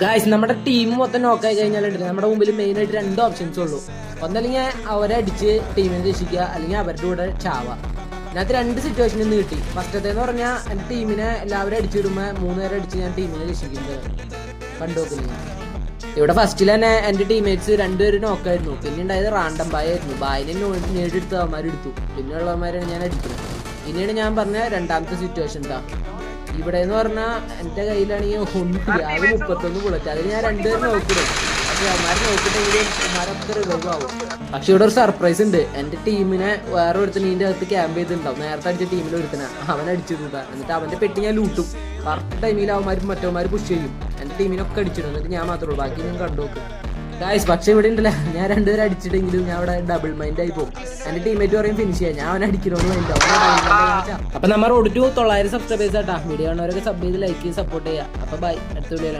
Guys നമ്മുടെ team മൊത്തം നോക്കായി കഴിഞ്ഞാലുണ്ട് നമ്മുടെ മുമ്പിൽ മെയിൻ ആയിട്ട് രണ്ട് ഓപ്ഷൻസ് ഉള്ളൂ. ഒന്നല്ലെങ്കിൽ അവരെ അടിച്ച് ടീമിനെ രക്ഷിക്കുക അല്ലെങ്കിൽ അവരുടെ കൂടെ ചാവുക. ഇതിനകത്ത് രണ്ട് സിറ്റുവേഷനിൽ നിന്ന് കിട്ടി. ഫസ്റ്റത്തെ എന്ന് പറഞ്ഞാൽ എന്റെ ടീമിനെ എല്ലാവരും അടിച്ചിടുമ്പോൾ മൂന്ന് പേരെ അടിച്ച് ഞാൻ ടീമിനെ രക്ഷിക്കുന്നത് കണ്ടു നോക്കില്ല ഇവിടെ ഫസ്റ്റിൽ തന്നെ എന്റെ ടീംമേറ്റ്സ് രണ്ടുപേരും നോക്കായിരുന്നു പിന്നെ ഉണ്ടായത് റാണ്ടം ബായ് ആയിരുന്നു. ബായിനെ നേടിയെടുത്ത് അവന്മാരെടുത്തു പിന്നെ ഉള്ളവന്മാരാണ് ഞാൻ അടിക്കുന്നത് പിന്നീട് ഞാൻ പറഞ്ഞ രണ്ടാമത്തെ സിറ്റുവേഷൻ എന്താ? ഇവിടെ എന്ന് പറഞ്ഞാൽ എന്റെ കയ്യിലാണെങ്കിൽ ഒന്നുമില്ല അത് മുപ്പത്തൊന്ന് ബുള്ളറ്റ് അതിന് ഞാൻ രണ്ടുപേരും നോക്കിടും പക്ഷെ അവന്മാരെ നോക്കിട്ടെങ്കിലും അവന്മാരൊക്കെ റിവൈവ് ആവും പക്ഷെ ഇവിടെ ഒരു സർപ്രൈസ് ഉണ്ട്. എന്റെ ടീമിനെ വേറെ ഒരുത്തിന് ഇതിന്റെ അകത്ത് ക്യാമ്പ് ചെയ്തിട്ടുണ്ടാവും. നേരത്തെ അടിച്ച ടീമിൽ ഒരുത്തന. അവൻ അടിച്ചു കൂട്ടാ എന്നിട്ട് അവന്റെ പെട്ടി ഞാൻ ലൂട്ടും കറക്റ്റ് ടൈമിൽ അവന്മാർ മറ്റവന്മാർ പുഷ് ചെയ്യും. എന്റെ ടീമിനൊക്കെ അടിച്ചിടും. എന്നിട്ട് ഞാൻ മാത്രമേ ഉള്ളൂ. ബാക്കി ഞാൻ കണ്ടു നോക്കും. ഗായ്സ് പക്ഷെ ഇവിടെ ഉണ്ടല്ല. ഞാൻ രണ്ടുപേരും അടിച്ചിട്ടെങ്കിലും ഞാൻ ഇവിടെ ഡബിൾ മൈൻഡ് ആയി പോകും. എന്റെ ടീമേറ്റ് പറയും ഫിനിഷ് ചെയ്യാം. ഞാൻ അവൻ അടിക്കണമെന്ന് മൈൻഡ് അപ്പൊ നമ്മൾ റോഡ് തൊള്ളായിരം സബ്സ്ക്രൈബേഴ്സ് ആട്ടാ. വീഡിയോ കാണുന്നവരൊക്കെ സബ് ചെയ്ത് ലൈക്ക് ചെയ്ത് സപ്പോർട്ട് ചെയ്യുക. അപ്പൊ ബൈ അടുത്ത വീഡിയോയിലാണ്